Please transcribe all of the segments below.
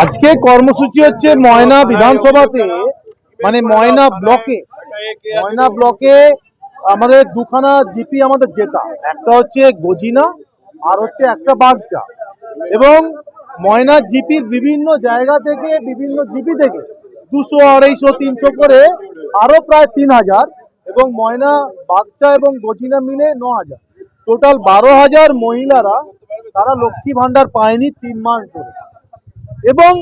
আজকে কর্মসূচি হচ্ছে ময়না বিধানসভাতে মানে ময়না ব্লকে। ময়না ব্লকে আমাদের দুখানা জিপি আমাদের জেতা। একটা হচ্ছে গজিনা, আর হচ্ছে একটা বাগচা। এবং ময়না জিপির বিভিন্ন জায়গা থেকে, বিভিন্ন জিপি থেকে দুশো, আড়াইশো, তিনশো করে আরও প্রায় তিন হাজার এবং ময়না, বাগচা এবং গজিনা মিলে ন হাজার। টোটাল বারো হাজার মহিলারা তারা লক্ষ্মী ভান্ডার পায়নি তিন মাস ধরে। এবং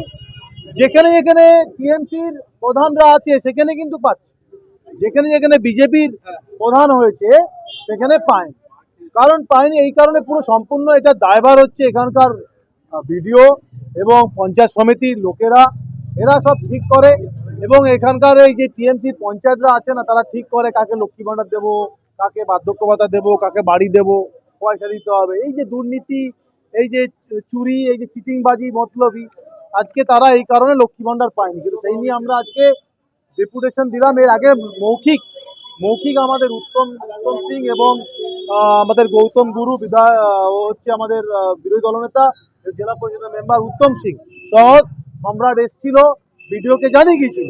যেখানে যেখানে টিএমসির প্রধানরা আছে, সেখানে কিন্তু পাচ্ছে। যেখানে যেখানে বিজেপির প্রধান হয়েছে, সেখানে পায়নি কারণ পায়নি, এই কারণে পুরো সম্পূর্ণ এটা দায়ভার হচ্ছে এখানকার ভিডিও এবং পঞ্চায়েত সমিতির লোকেরা। এরা সব ঠিক করে এবং এখানকার এই যে টিএমসির পঞ্চায়েতরা আছে না, তারা ঠিক করে কাকে লক্ষ্মী ভাণ্ডার দেবো, কাকে বার্ধক্য ভাতা দেবো, কাকে বাড়ি দেবো, পয়সা দিতে হবে। এই যে দুর্নীতি, এই যে চুরি, এই যে চিটিংবাজি, মতলবি আজকে তারা এই কারণে লক্ষ্মী ভাণ্ডার পায়নি, কিন্তু সেই নিয়ে আমরা আজকে ডেপুটেশন দিলাম। এর আগে মৌখিক মৌখিক আমাদের উত্তম উত্তম সিং এবং আমাদের গৌতম গুরু বিধায় হচ্ছে আমাদের বিরোধী দলনেতা, জেলা পরিষদের মেম্বার উত্তম সিং সহ সম্রাট এসছিল, ভিডিওকে জানিয়ে গিয়েছিল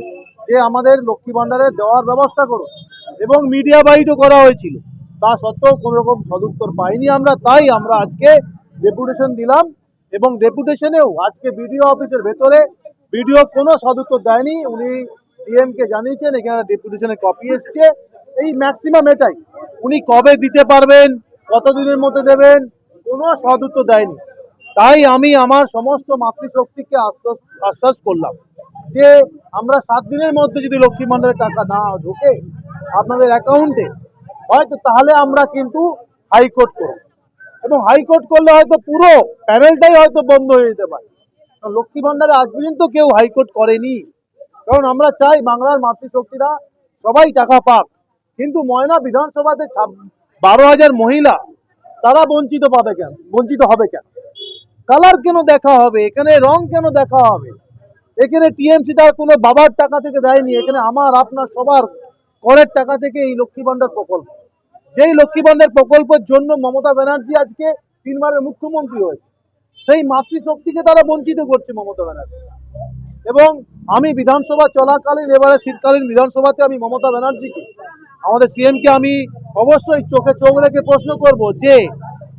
যে আমাদের লক্ষ্মী ভাণ্ডারে দেওয়ার ব্যবস্থা করো এবং মিডিয়া বাইটও করা হয়েছিল। তা সত্ত্বেও কোনো রকম সদুত্তর পাইনি আমরা, তাই আমরা আজকে ডেপুটেশন দিলাম। এবং ডেপুটেশনেও আজকে বিডিও অফিসের ভেতরে বিডিও কোনো সদুত্তর দেয়নি। উনি ডিএম কে জানিয়েছেন, এখানে ডেপুটেশনে কপি এসছে। এই ম্যাক্সিমাম এটাই। উনি কবে দিতে পারবেন, কতদিনের মধ্যে দেবেন, কোনো সদুত্তর দেয়নি। তাই আমি আমার সমস্ত মাতৃশক্তিকে আশ্বাস আশ্বাস করলাম যে আমরা সাত দিনের মধ্যে যদি লক্ষ্মী ভান্ডারের টাকা না ঢোকে আপনাদের অ্যাকাউন্টে হয়তো তাহলে আমরা কিন্তু হাইকোর্ট করব। এবং হাইকোর্ট করলে হয়তো পুরো প্যানেলটাই হয়তো বন্ধ হয়ে যেতে পারে। লক্ষ্মী ভান্ডারে আজ পর্যন্ত কেউ হাইকোর্ট করেনি। কারণ আমরা চাই বাংলার মাতৃশক্তিরা সবাই টাকা পাক। কিন্তু ময়না বিধানসভাতে বারো হাজার মহিলা, তারা বঞ্চিত পাবে কেন? বঞ্চিত হবে কেন? কালার কেন দেখা হবে? এখানে রং কেন দেখা হবে? এখানে টিএমসি তার কোনো বাবার টাকা থেকে দেয়নি। এখানে আমার, আপনার, সবার করের টাকা থেকে এই লক্ষ্মী ভান্ডার প্রকল্প। যেই লক্ষ্মী ভান্ডার প্রকল্পের জন্য মমতা ব্যানার্জি আজকে তিনবারের মুখ্যমন্ত্রী হয়েছে, সেই মাতৃশক্তিকে তারা বঞ্চিত করছে মমতা ব্যানার্জি। এবং আমি বিধানসভা চলাকালীন, এবারে শীতকালীন বিধানসভাতে আমি মমতা ব্যানার্জিকে, আমাদের সিএমকে আমি অবশ্যই চোখে চোখ রেখে প্রশ্ন করব যে,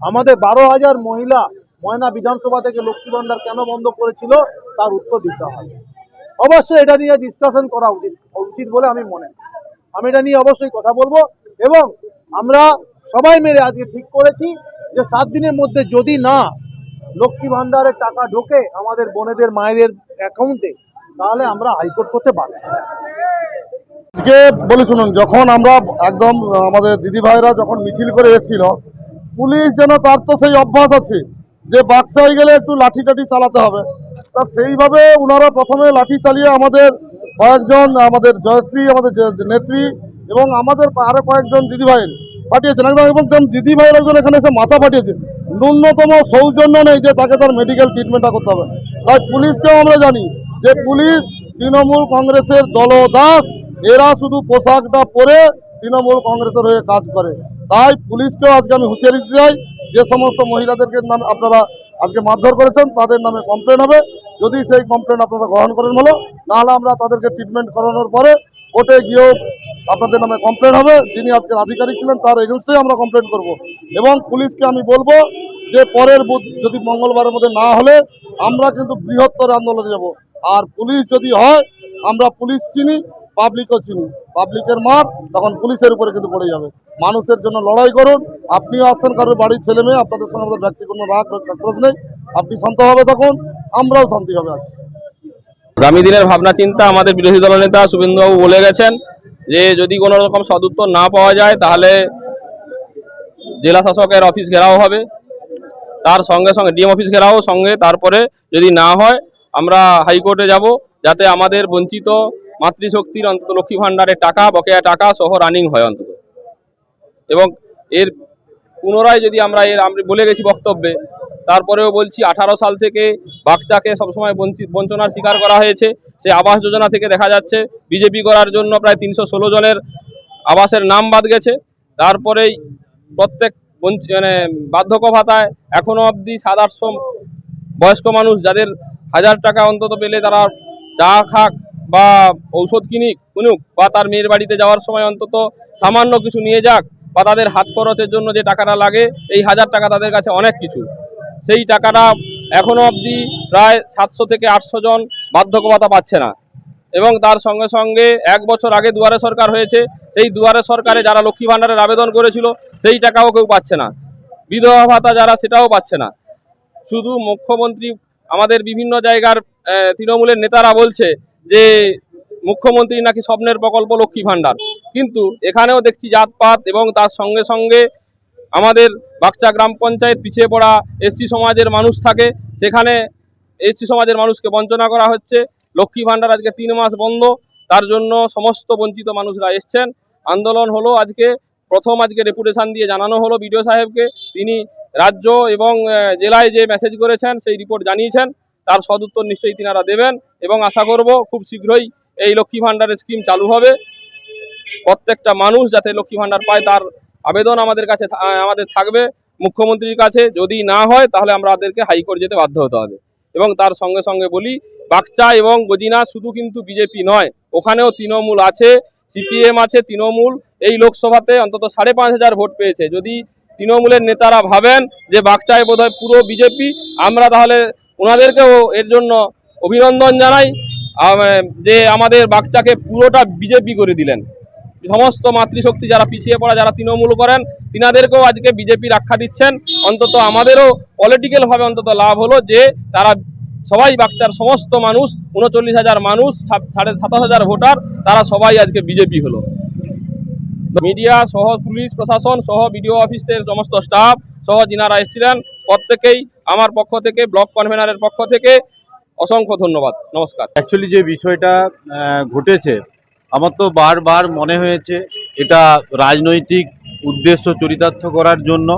আমাদের বারো হাজার মহিলা ময়না বিধানসভা থেকে লক্ষ্মী ভান্ডার কেন বন্ধ করেছিল, তার উত্তর দিতে হবে। অবশ্যই এটা নিয়ে ডিসকাশন করা উচিত উচিত বলে আমি মনে আমি এটা নিয়ে অবশ্যই কথা বলব এবং আমরা সবাই মিলে আজকে ঠিক করেছি যে সাত দিনের মধ্যে যদি না লক্ষ্মী ভান্ডারের টাকা ঢোকে আমাদের বোনেদের, মায়েদের অ্যাকাউন্টে, তাহলে আমরা হাইকোর্ট করতে পারব আজকে বলি শুনুন, যখন আমরা একদম আমাদের দিদি ভাইরা যখন মিছিল করে এসেছিল, পুলিশ যেন তার তো সেই অভ্যাস আছে যে বাচ্চায় গেলে একটু লাঠি টাঠি চালাতে হবে। তা সেইভাবে ওনারা প্রথমে লাঠি চালিয়ে আমাদের কয়েকজন, আমাদের জয়শ্রী, আমাদের নেত্রী এবং আমাদের আরও কয়েকজন দিদি ভাইয়ের পাঠিয়েছেন একদম এবং দিদি ভাইয়ের একজন এখানে এসে মাথা পাঠিয়েছে ন্যূনতম সৌজন্য নেই যে তাকে তার মেডিকেল ট্রিটমেন্টটা করতে হবে। তাই পুলিশকেও আমরা জানি যে পুলিশ তৃণমূল কংগ্রেসের দলদাস, এরা শুধু পোশাকটা পরে তৃণমূল কংগ্রেসের হয়ে কাজ করে। তাই পুলিশকেও আজকে আমি হুঁশিয়ারি দিতে চাই, যে সমস্ত মহিলাদেরকে নাম আপনারা আজকে মারধর করেছেন, তাদের নামে কমপ্লেন হবে। যদি সেই কমপ্লেন আপনারা গ্রহণ করেন হলো তাহলে আমরা তাদেরকে ট্রিটমেন্ট করানোর পরে কোর্টে গিয়েও আপনাদের নামে কমপ্লেন হবে, যিনি আজকের আধিকারিক ছিলেন তার এগেনস্টেই আমরা কমপ্লেন করব। এবং পুলিশকে আমি বলব যে পরের বুধ যদি মঙ্গলবারের মধ্যে না হলে আমরা কিন্তু বৃহত্তর আন্দোলনে যাব। আর পুলিশ যদি হয়, আমরা পুলিশ চিনি পাবলিকও চিনি। পাবলিকের মার তখন পুলিশের উপরে কিন্তু পড়ে যাবে। মানুষের জন্য লড়াই করুন। আপনিও আসছেন কারোর বাড়ির ছেলে মেয়ে, আপনাদের সঙ্গে আমাদের ব্যক্তি কোনো রাগ ক্রোধ নেই। আপনি শান্তভাবে থাকুন, আমরাও শান্তিভাবে আছি। আগামী দিনের ভাবনা চিন্তা আমাদের বিরোধী দলনেতা শুভেন্দুবাবু বলে গেছেন। যে যদি কোনো রকম সদুত্তর না পাওয়া যায়, তাহলে জেলা শাসকের অফিস ঘেরাও হবে। তার সঙ্গে সঙ্গে ডিএম অফিস ঘেরাও সঙ্গে। তারপরে যদি না হয়, আমরা হাইকোর্টে যাব, যাতে আমাদের বঞ্চিত মাতৃশক্তির অন্তত লক্ষ্মী ভাণ্ডারের টাকা, বকেয়া টাকা সহ রানিং হয় অন্তত। এবং এর পুনরায় যদি আমরা এর আমরা বলে গেছি বক্তব্যে, তারপরেও বলছি আঠারো সাল থেকে বাচ্চাকে সবসময় বঞ্চিত বঞ্চনার শিকার করা হয়েছে। সে আবাস যোজনা থেকে দেখা যাচ্ছে। বিজেপি করার জন্য প্রায় তিনশো ষোলো জনের আবাসের নাম বাদ গেছে। তারপরেই প্রত্যেক মানে বার্ধক্য ভাতায় এখনও অবধি আটশো বয়স্ক মানুষ যাদের হাজার টাকা অন্তত পেলে তারা চা খাক বা ঔষধ কিনিক, কিনুক বা তার মেয়ের বাড়িতে যাওয়ার সময় অন্তত সামান্য কিছু নিয়ে যাক বা তাদের হাত খরচের জন্য যে টাকাটা লাগে, এই হাজার টাকা তাদের কাছে অনেক কিছু। সেই টাকাটা এখনও অবধি প্রায় সাতশো থেকে আটশো জন বার্ধক্য ভাতা পাচ্ছে না। এবং তার সঙ্গে সঙ্গে এক বছর আগে দুয়ারে সরকার হয়েছে, সেই দুয়ারে সরকারে যারা লক্ষ্মী ভাণ্ডারের আবেদন করেছিল, সেই টাকাও কেউ পাচ্ছে না। বিধবা ভাতা যারা, সেটাও পাচ্ছে না। শুধু মুখ্যমন্ত্রী, আমাদের বিভিন্ন জায়গার তৃণমূলের নেতারা বলছে যে, মুখ্যমন্ত্রী নাকি স্বপ্নের প্রকল্প লক্ষ্মী ভাণ্ডার। কিন্তু এখানেও দেখছি জাতপাত এবং তার সঙ্গে সঙ্গে আমাদের বাগচা গ্রাম পঞ্চায়েত পিছিয়ে পড়া এসসি সমাজের মানুষ থাকে। সেখানে এসসি সমাজের মানুষকে বঞ্চনা করা হচ্ছে। লক্ষ্মী ভাণ্ডার আজকে তিন মাস বন্ধ। তার জন্য সমস্ত বঞ্চিত মানুষরা এসছেন। আন্দোলন হলো আজকে, প্রথম আজকে রেপুটেশান দিয়ে জানানো হলো বিডিও সাহেবকে। তিনি রাজ্য এবং জেলায় যে মেসেজ করেছেন, সেই রিপোর্ট জানিয়েছেন। তার সদুত্তর নিশ্চয়ই তিনারা দেবেন এবং আশা করব খুব শীঘ্রই এই লক্ষ্মী ভাণ্ডারের স্কিম চালু হবে। প্রত্যেকটা মানুষ যাতে লক্ষ্মী ভাণ্ডার পায়, তার আবেদন আমাদের কাছে আমাদের থাকবে মুখ্যমন্ত্রীর কাছে। যদি না হয়, তাহলে আমরা আমাদেরকে হাইকোর্ট যেতে বাধ্য হতে হবে। এবং তার সঙ্গে সঙ্গে বলি, বাগচা এবং গদিনা শুধু কিন্তু বিজেপি নয়, ওখানেও তৃণমূল আছে, সিপিএম আছে, তৃণমূল। এই লোকসভাতে অন্তত সাড়ে পাঁচ হাজার ভোট পেয়েছে। যদি তৃণমূলের নেতারা ভাবেন যে বাগচায় বোধহয় পুরো বিজেপি, আমরা তাহলে ওনাদেরকেও এর জন্য অভিনন্দন জানাই। যে আমাদের বাগচাকে পুরোটা বিজেপি করে দিলেন। সমস্ত মাতৃশক্তি যারা পিছিয়ে পড়া, যারা তৃণমূল করেন, তিনাদেরকেও আজকে বিজেপি রক্ষা দিচ্ছেন। অন্তত আমাদেরও পলিটিক্যাল ভাবে অন্তত লাভ হলো যে তারা সবাই বাচ্চার সমস্ত মানুষ, উনচল্লিশ হাজার মানুষ সাড়ে সাতাশ হাজার ভোটার, তারা সবাই আজকে বিজেপি হলো। মিডিয়া সহ পুলিশ প্রশাসন সহ বিডিও অফিসের সমস্ত স্টাফ সহ যিনারা এসেছিলেন, প্রত্যেকেই আমার পক্ষ থেকে, ব্লক কনভেনারের পক্ষ থেকে অসংখ্য ধন্যবাদ। নমস্কার। অ্যাকচুয়ালি যে বিষয়টা ঘটেছে আমার তো বারবার মনে হয়েছে, এটা রাজনৈতিক উদ্দেশ্য চরিতার্থ করার জন্য।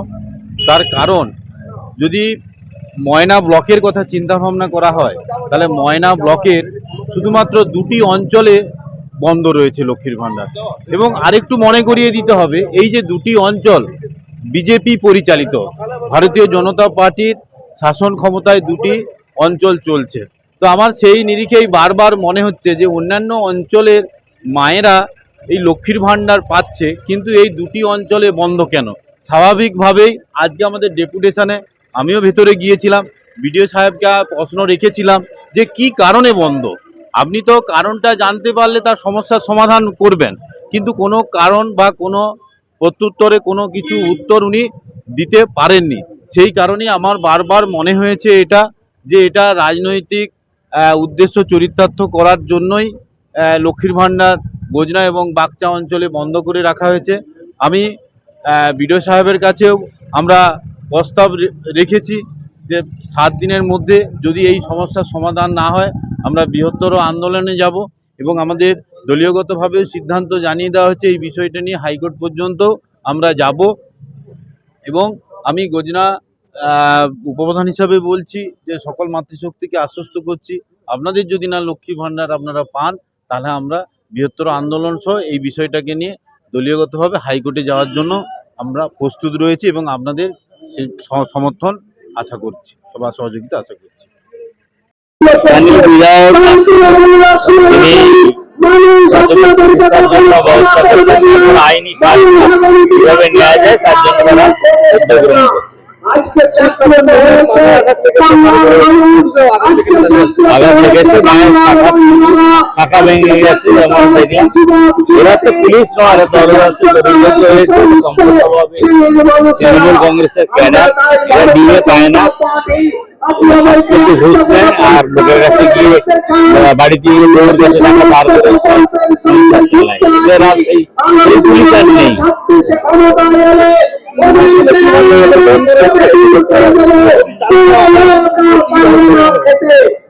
তার কারণ, যদি ময়না ব্লকের কথা চিন্তা ভাবনা করা হয়, তাহলে ময়না ব্লকের শুধুমাত্র দুটি অঞ্চলে বন্ধ রয়েছে লক্ষ্মীর ভাণ্ডার। এবং আরেকটু মনে করিয়ে দিতে হবে, এই যে দুটি অঞ্চল বিজেপি পরিচালিত, ভারতীয় জনতা পার্টির শাসন ক্ষমতায় দুটি অঞ্চল চলছে। তো আমার সেই নিরিখেই বারবার মনে হচ্ছে যে অন্যান্য অঞ্চলের মায়েরা এই লক্ষ্মীর ভাণ্ডার পাচ্ছে, কিন্তু এই দুটি অঞ্চলে বন্ধ কেন? স্বাভাবিকভাবেই আজকে আমাদের ডেপুটেশনে আমিও ভেতরে গিয়েছিলাম, বিডিও সাহেবকে প্রশ্ন রেখেছিলাম যে কি কারণে বন্ধ? আপনি তো কারণটা জানতে পারলে তার সমস্যার সমাধান করবেন, কিন্তু কোনো কারণ বা কোনো প্রত্যুত্তরে কোনো কিছু উত্তর উনি দিতে পারেননি। সেই কারণেই আমার বারবার মনে হয়েছে এটা, যে এটা রাজনৈতিক উদ্দেশ্য চরিতার্থ করার জন্যই লক্ষ্মীর ভাণ্ডার, গোজনা এবং বাগচা অঞ্চলে বন্ধ করে রাখা হয়েছে। আমি বিডিও সাহেবের কাছেও আমরা প্রস্তাব রেখেছি যে সাত দিনের মধ্যে যদি এই সমস্যার সমাধান না হয়, আমরা বৃহত্তর আন্দোলনে যাব এবং আমাদের দলীয়গতভাবেও সিদ্ধান্ত জানিয়ে দেওয়া হচ্ছে এই বিষয়টা নিয়ে হাইকোর্ট পর্যন্ত আমরা যাব এবং আমি গোজনা উপপ্রধান হিসাবে বলছি যে সকল মাতৃশক্তিকে আশ্বস্ত করছি। আপনাদের যদি না লক্ষ্মী ভাণ্ডার আপনারা পান তাহলে আমরা বৃহত্তর আন্দোলন সহ এই বিষয়টাকে নিয়ে দলীয়গতভাবে হাইকোর্টে যাওয়ার জন্য আমরা প্রস্তুত রয়েছি এবং আপনাদের সমর্থন আশা করছি সবার সহযোগিতা আশা করছি। আইনি কীভাবে নেওয়া যায় তার জন্য শাখা ভেঙে গেছে এরা তো পুলিশ নয় তৃণমূল কংগ্রেসের ক্যাডার এরা পায় না কিন্তু ঘুষ নেয় আর লোকের কাছে গিয়ে টাকা করে চালায় এদের আর সেই পুলিশ আর নেই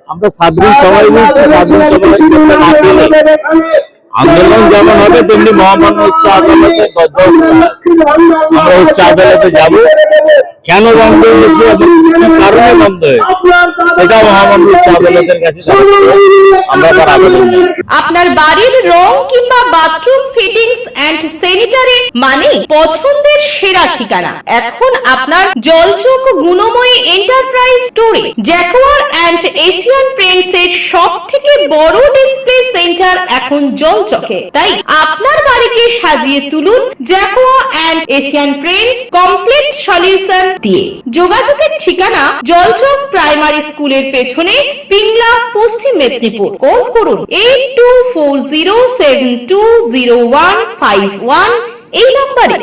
আমরা সাধারণ সবাই বলছি আন্দোলন যেমন হবে তেমনি মহামান্য উচ্চ আদালতে উচ্চ আদালতে যাব। কেন বন্ধ হয়েছে? কারণে বন্ধ হয়েছে? সেটা মহামান্য আদালতের কাছে আমরা তার আবেদন আপনার বাড়ির রং কিংবা বাথরুম ফিটিংস এন্ড স্যানিটারি মানে পছন্দের সেরা ঠিকানা। এখন আপনার জলচোখ গুণময়ী এন্টারপ্রাইজ স্টোরে জ্যাকোয়ার এন্ড এশিয়ান পেন্টস এর সব থেকে বড় ডিসপ্লে সেন্টার এখন জলচকে। তাই আপনার বাড়িকে সাজিয়ে তুলুন Jaquar and Asian Paints complete solution দিয়ে। যোগাযোগের ঠিকানা জলচক প্রাইমারি স্কুলের পেছনে পিংলা, পশ্চিম মেদিনীপুর। কল করুন এইট এই নম্বরে।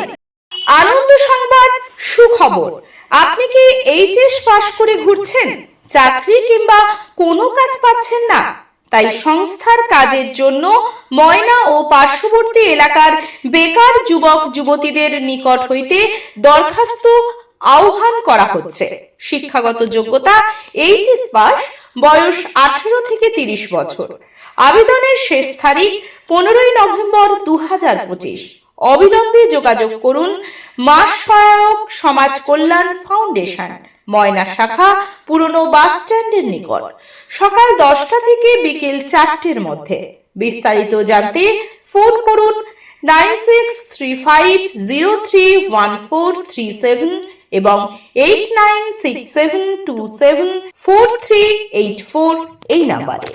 আনন্দ সংবাদ, সুখবর। আপনি কি এইচএস পাশ করে ঘুরছেন? চাকরি কিংবা কোনো কাজ পাচ্ছেন না? তাই সংস্থার কাজের জন্য ময়না ও পার্শ্ববর্তী এলাকার বেকার যুবক, যুবতীদের নিকট হইতে দরখাস্ত আহ্বান করা হচ্ছে। শিক্ষাগত যোগ্যতা এইচএস পাস, বয়স আঠেরো থেকে তিরিশ বছর। আবেদনের শেষ তারিখ পনেরোই নভেম্বর দু হাজার পঁচিশ। অবিলম্বে যোগাযোগ করুন মাস সহায়ক সমাজ কল্যাণ ফাউন্ডেশন, ময়না শাখা, পুরনো বাস স্ট্যান্ডের নিকট। সকাল দশটা থেকে বিকেল চারটের মধ্যে। বিস্তারিত জানতে ফোন করুন nine six three five zero three one four three seven এবং eight nine six seven two seven four three eight four এই নাম্বারে।